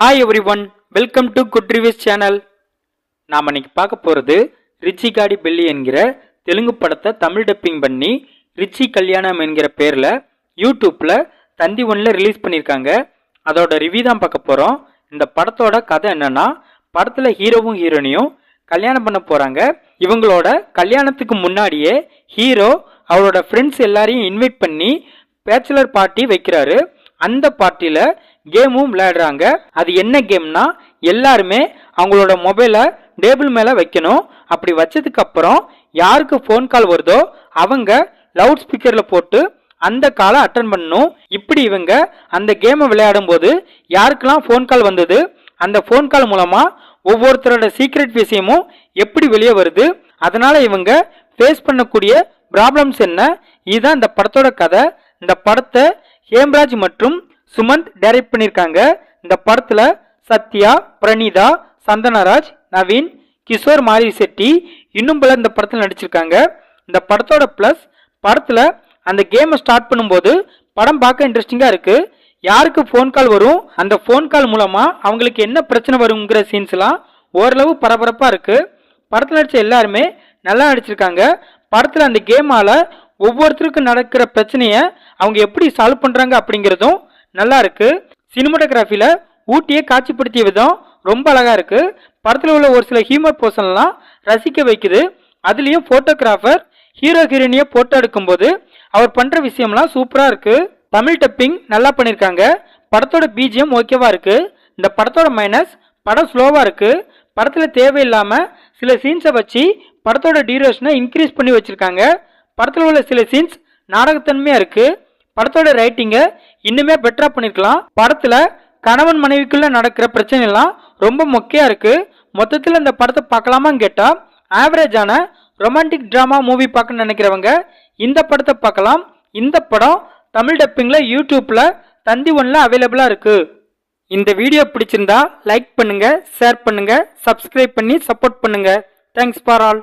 Hi everyone welcome to good reviews channel நாம் இன்னைக்கு பார்க்க போகிறது ரிச்சி காடி பெல்லி என்கிற தெலுங்கு படத்தை தமிழ் டப்பிங் பண்ணி ரிச்சி கல்யாணம் என்கிற பேரில் யூடியூப்பில் தந்தி ஒன்றில் ரிலீஸ் பண்ணியிருக்காங்க அதோட ரிவ்யூ தான் பார்க்க போகிறோம் இந்த படத்தோட கதை என்னென்னா படத்தில் ஹீரோவும் ஹீரோனியும் கல்யாணம் பண்ண போகிறாங்க இவங்களோட கல்யாணத்துக்கு முன்னாடியே ஹீரோ அவரோட ஃப்ரெண்ட்ஸ் எல்லாரையும் இன்வைட் பண்ணி பேச்சுலர் பார்ட்டி வைக்கிறாரு. அந்த பார்ட்டியில் கேமும் விளையாடுறாங்க. அது என்ன கேம்னா எல்லாருமே அவங்களோட மொபைலை டேபிள் மேலே வைக்கணும். அப்படி வச்சதுக்கு அப்புறம் யாருக்கு ஃபோன் கால் வருதோ அவங்க லவுட் ஸ்பீக்கரில் போட்டு அந்த காலை அட்டன் பண்ணணும். இப்படி இவங்க அந்த கேமை விளையாடும் போது யாருக்கெல்லாம் ஃபோன் கால் வந்தது அந்த ஃபோன் கால் மூலமா ஒவ்வொருத்தரோட சீக்ரெட் விஷயமும் எப்படி வெளியே வருது அதனால இவங்க ஃபேஸ் பண்ணக்கூடிய ப்ராப்ளம்ஸ் என்ன? இதுதான் இந்த படத்தோட கதை. இந்த படத்தை ஹேம்ராஜ் மற்றும் சுமந்த் டைரக்ட் பண்ணியிருக்காங்க இந்த படத்தில் சத்யா பிரணீதா சந்தனராஜ் நவீன் கிஷோர் மாரி செட்டி இன்னும் பல இந்த படத்தில் நடிச்சிருக்காங்க. இந்த படத்தோட ப்ளஸ் படத்தில் அந்த கேமை ஸ்டார்ட் பண்ணும்போது படம் பார்க்க இன்ட்ரெஸ்டிங்காக இருக்குது யாருக்கு ஃபோன் கால் வரும்? அந்த ஃபோன் கால் மூலமாக அவங்களுக்கு என்ன பிரச்சனை வருங்கிற சீன்ஸ்லாம் ஓரளவு பரபரப்பாக இருக்குது படத்தில் நடித்த எல்லாருமே நல்லா நடிச்சிருக்காங்க. படத்தில் அந்த கேமால் ஒவ்வொருத்தருக்கும் நடக்கிற பிரச்சனையை அவங்க எப்படி சால்வ் பண்ணுறாங்க அப்படிங்கிறதும் நல்லா இருக்கு. சினிமாட்டோகிராஃபியில் ஊட்டியை காட்சிப்படுத்திய விதம் ரொம்ப அழகாக இருக்குது படத்தில் உள்ள ஒரு சில ஹியூமர் போர்ஷன்லாம் ரசிக்க வைக்குது. அதுலேயும் ஃபோட்டோகிராஃபர் ஹீரோ ஹீரோயினியை ஃபோட்டோ எடுக்கும்போது அவர் பண்ணுற விஷயம்லாம் சூப்பராக இருக்குது தமிழ் டப்பிங் நல்லா பண்ணியிருக்காங்க படத்தோட பிஜிஎம் ஓகேவாக இருக்குது இந்த படத்தோட மைனஸ் படம் ஸ்லோவாக இருக்குது படத்தில் தேவையில்லாமல் சில சீன்ஸை வச்சு படத்தோட டியூரேஷனை இன்க்ரீஸ் பண்ணி வச்சுருக்காங்க. படத்தில் உள்ள சில சீன்ஸ் நாடகத்தன்மையாக இருக்குது படத்தோட ரைட்டிங்கை இன்னுமே பெட்டரா பண்ணியிருக்கலாம் படத்தில் கணவன் மனைவிக்குள்ளே நடக்கிற பிரச்சனைலாம் ரொம்ப மொக்கையாக இருக்குது மொத்தத்தில் இந்த படத்தை பார்க்கலாமான்னு கேட்டால் ஆவரேஜான ரொமான்டிக் ட்ராமா மூவி பார்க்க நினைக்கிறவங்க இந்த படத்தை பார்க்கலாம். இந்த படம் தமிழ் டப்பிங்கில் யூடியூப்பில் தந்தி ஒன்றில் அவைலபிளாக இருக்குது இந்த வீடியோ பிடிச்சிருந்தா லைக் பண்ணுங்கள் ஷேர் பண்ணுங்கள் சப்ஸ்கிரைப் பண்ணி சப்போர்ட் பண்ணுங்கள் தேங்க்ஸ் ஃபார் ஆல்